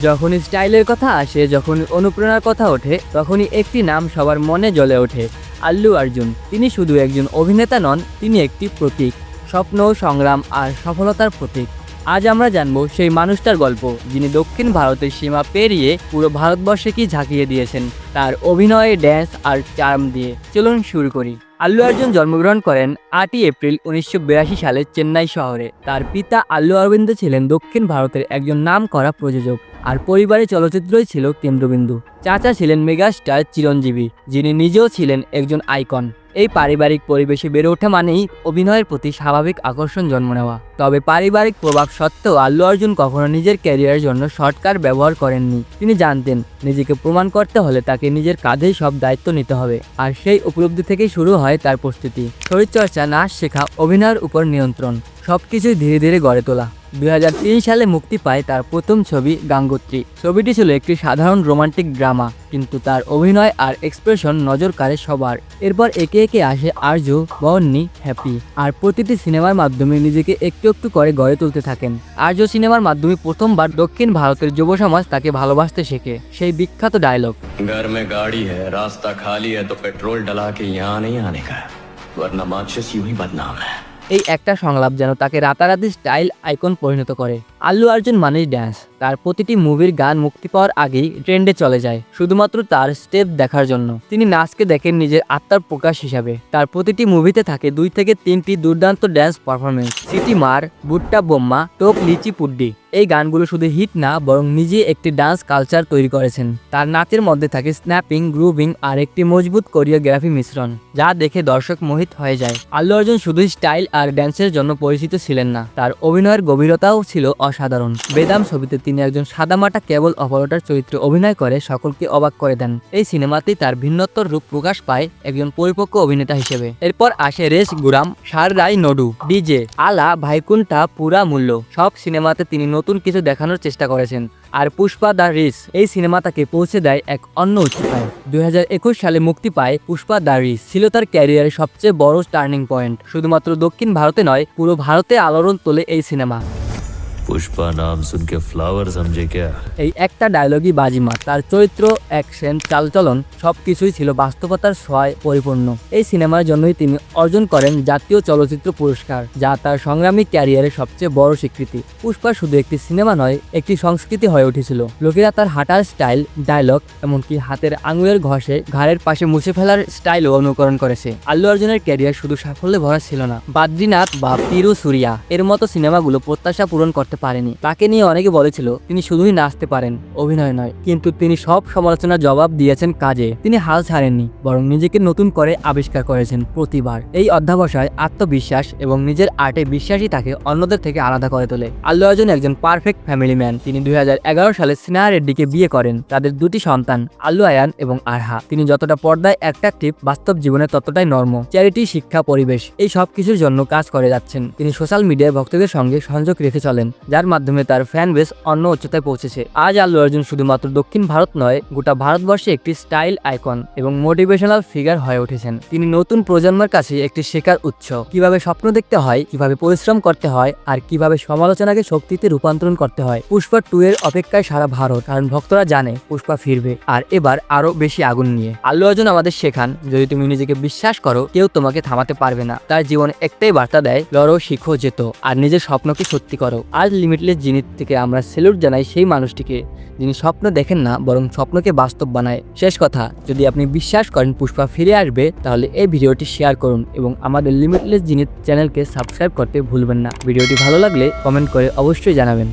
যখন স্টাইলের কথা আসে, যখন অনুপ্রেরণার কথা ওঠে, তখনই একটি নাম সবার মনে জ্বলে ওঠে, আল্লু অর্জুন। তিনি শুধু একজন অভিনেতা নন, তিনি একটি প্রতীক, স্বপ্ন, সংগ্রাম আর সফলতার প্রতীক। আজ আমরা জানব সেই মানুষটার গল্প, যিনি দক্ষিণ ভারতের সীমা পেরিয়ে পুরো ভারতবর্ষে কি ঝাঁকিয়ে দিয়েছেন, তার অভিনয়ে, ড্যান্স আর চার্ম দিয়ে। চলুন শুরু করি। আল্লু অর্জুন জন্মগ্রহণ করেন আটই এপ্রিল উনিশশো বিরাশি সালে চেন্নাই শহরে। তার পিতা আল্লু অরবিন্দ ছিলেন দক্ষিণ ভারতের একজন নাম করা প্রযোজক, আর পরিবারের চলচ্চিত্রই ছিল কেন্দ্রবিন্দু। চাচা ছিলেন মেগাস্টার চিরঞ্জীবী, যিনি নিজেও ছিলেন একজন আইকন। এই পারিবারিক পরিবেশে বেড়ে ওঠা মানেই অভিনয়ের প্রতি স্বাভাবিক আকর্ষণ জন্ম নেওয়া। তবে পারিবারিক প্রভাব সত্ত্বেও আল্লু অর্জুন কখনো নিজের ক্যারিয়ারের জন্য শর্টকাট ব্যবহার করেননি। তিনি জানতেন, নিজেকে প্রমাণ করতে হলে তাকে নিজের কাঁধেই সব দায়িত্ব নিতে হবে। আর সেই উপলব্ধি থেকেই শুরু হয় তার প্রস্তুতি। শরীরচর্চা, নাচ শেখা, অভিনয়ের উপর নিয়ন্ত্রণ, সবকিছুই ধীরে ধীরে গড়ে তোলা। দুই সালে মুক্তি পায় তার প্রথম ছবি গাঙ্গোত্রী। ছবিটি ছিল একটি সাধারণ রোমান্টিক ড্রামা, কিন্তু তার অভিনয় আর এক্সপ্রেশন নজর কাড়ে সবার। এরপর একে একে আসে আর্য বন্নি হ্যাপি, আর প্রতিটি সিনেমার মাধ্যমে নিজেকে একটু একটু করে গড়ে তুলতে থাকেন। আর্য সিনেমার মাধ্যমে প্রথমবার দক্ষিণ ভারতের যুব সমাজ তাকে ভালোবাসতে শেখে, সেই বিখ্যাত ডায়লগ। গাড়ি হ্যাঁ রাস্তা খালি হ্যাঁ তো পেট্রোল ডলা কে নেই আনে কা বদনাম হ্যাঁ এই একটা সংলাপ যেন তাকে রাতারাতি স্টাইল আইকন পরিণত করে। আল্লু অর্জুন মানেই ড্যান্স তার প্রতিটি মুভির গান মুক্তি পাওয়ার আগেই ট্রেন্ডে চলে যায়, শুধুমাত্র তার স্টেপ দেখার জন্য। তিনি নাচকে দেখেন নিজের আত্মার প্রকাশ হিসাবে। তার প্রতিটি মুভিতে থাকে দুই থেকে তিনটি দুর্দান্ত ড্যান্স পারফরমেন্স সিটি মার বুট্টা বোম্মা, টোপ লিচি পুড্ডি। এই গানগুলো শুধু হিট না, বরং নিজে একটি ডান্স কালচার তৈরি করেছেন। তার নাচের মধ্যে থাকে স্ন্যাপিং গ্রুভিং আর একটি মজবুত কোরিওগ্রাফি মিশ্রণ, যা দেখে দর্শক মোহিত হয়ে যায়। আল্লু অর্জুন শুধু স্টাইল আর ড্যান্সের জন্য পরিচিত ছিলেন না, তার অভিনয়ের গভীরতাও ছিল অসাধারণ। বেদাম ছবিতে তিনি একজন সাদামাটা কেবল অপারেটর চরিত্রে অভিনয় করে সকলকে অবাক করে দেন। এই সিনেমাতেই তার ভিন্নত্বর রূপ প্রকাশ পায় একজন পরিপক্ক অভিনেতা হিসেবে। এরপর আসে রেশ গুরাম সার রাই নডু, ডিজে, আলা ভাইকুণ্ঠা পুরা মূল্য। সব সিনেমাতে তিনি নতুন কিছু দেখানোর চেষ্টা করেছেন। আর পুষ্পা দ্য রিস এই সিনেমা তাকে পৌঁছে দেয় এক অন্য উচ্চতায়। দুই হাজার একুশ সালে মুক্তি পায় পুষ্পা দ্য রিস। ছিল তার ক্যারিয়ারের সবচেয়ে বড় টার্নিং পয়েন্ট। শুধুমাত্র দক্ষিণ ভারতে নয়, পুরো ভারতে আলোড়ন তোলে এই সিনেমা। পুষ্পা নাম শুনকে ফ্লাওয়ার সমঝে কে এই একটা ডায়লগই বাজিমা তার চরিত্র অ্যাকশন চালচলন সবকিছুই ছিল বাস্তবতার সহায় পরিপূর্ণ। এই সিনেমার জন্যই তিনি অর্জন করেন জাতীয় চলচ্চিত্র পুরস্কার, যা তার সংগ্রামী ক্যারিয়ারের সবচেয়ে বড় স্বীকৃতি। পুষ্পা শুধু একটি সিনেমা নয়, একটি সংস্কৃতি হয়ে উঠেছিল। লোকেরা তার হাঁটার স্টাইল ডায়লগ এমনকি হাতের আঙুলের ঘষে ঘাড়ের পাশে মুছে ফেলার স্টাইলও অনুকরণ করেছে। আল্লু অর্জুনের ক্যারিয়ার শুধু সাফল্যে ভরা ছিল না। বাদ্রিনাথ বা পিরু সুরিয়া, এর মতো সিনেমাগুলো প্রত্যাশা পূরণ করতে পারেনি। তাকে নিয়ে অনেকে বলেছিল, তিনি শুধুই নাচতে পারেন, অভিনয় নয়। কিন্তু তিনি সব সমালোচনার জবাব দিয়েছেন কাজে। তিনি হাল ছাড়েননি, বরং নিজেকে নতুন করে আবিষ্কার করেছেন প্রতিবার। এই অধ্যাবসায় আত্মবিশ্বাস এবং নিজের আর্টে বিশ্বাসই তাকে অন্যদের থেকে আলাদা করে তোলে। আল্লু অর্জুন একজন পারফেক্ট ফ্যামিলি ম্যান। তিনি দুই হাজার এগারো সালে স্নেহা রেড্ডিকে বিয়ে করেন। তাদের দুটি সন্তান, আল্লু আয়ান এবং আরহা। তিনি যতটা পর্দায় অ্যাট্রাকটিভ, বাস্তব জীবনে ততটাই নর্ম। চ্যারিটি, শিক্ষা, পরিবেশ, এই সব কিছুর জন্য কাজ করে যাচ্ছেন। তিনি সোশ্যাল মিডিয়ায় ভক্তদের সঙ্গে সংযোগ রেখে চলেন। যার মাধ্যমে তার ফ্যান বেস অন্য উচ্চতায় পৌঁছেছে। আজ আল্লু অর্জুন শুধুমাত্র দক্ষিণ ভারত নয়, গোটা ভারতবর্ষে একটি স্টাইল আইকন এবং মোটিভেশনাল ফিগার হয়ে উঠেছেন। তিনি নতুন প্রজন্মের কাছে একটি শেখার উৎস। কীভাবে স্বপ্ন দেখতে হয়, কীভাবে পরিশ্রম করতে হয়, আর কীভাবে সমালোচনাকে শক্তিতে রূপান্তরণ করতে হয়, পুষ্পা টু এর অপেক্ষায় সারা ভারত, কারণ ভক্তরা জানে পুষ্পা ফিরবে। আর এবার আরও বেশি আগুন নিয়ে। আল্লু অর্জুন আমাদের শেখান, যদি তুমি নিজেকে বিশ্বাস করো, কেউ তোমাকে থামাতে পারবে না। তার জীবনে একটাই বার্তা দেয়, লড়ো, শিখো যেত আর নিজের স্বপ্নকে সত্যি করো। আজ লিমিটলেস জিনিস থেকে আমরা সেলুট জানাই সেই মানুষটিকে, যিনি স্বপ্ন দেখেন না, বরং স্বপ্নকে বাস্তব বানায়। শেষ কথা, যদি আপনি বিশ্বাস করেন পুষ্পা ফিরে আসবে, তাহলে এই ভিডিওটি শেয়ার করুন এবং আমাদের লিমিটলেস জিনিস চ্যানেলকে সাবস্ক্রাইব করতে ভুলবেন না। ভিডিওটি ভালো লাগলে কমেন্ট করে অবশ্যই জানাবেন।